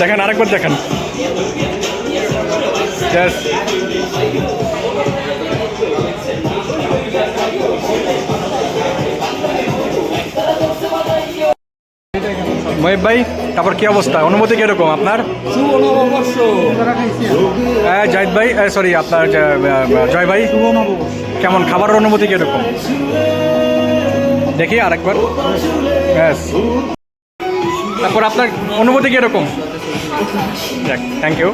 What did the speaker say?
দেখেন আরেকবার দেখেন. মহিব ভাই তারপর কি অবস্থা? অনুমতি কীরকম আপনার? হ্যাঁ জাহিদ ভাই সরি আপনার জয় ভাই। কেমন খাবারের অনুমতি কীরকম? দেখি আরেকবার। ব্যাস তারপর আপনার অনুমতি কীরকম? Thank you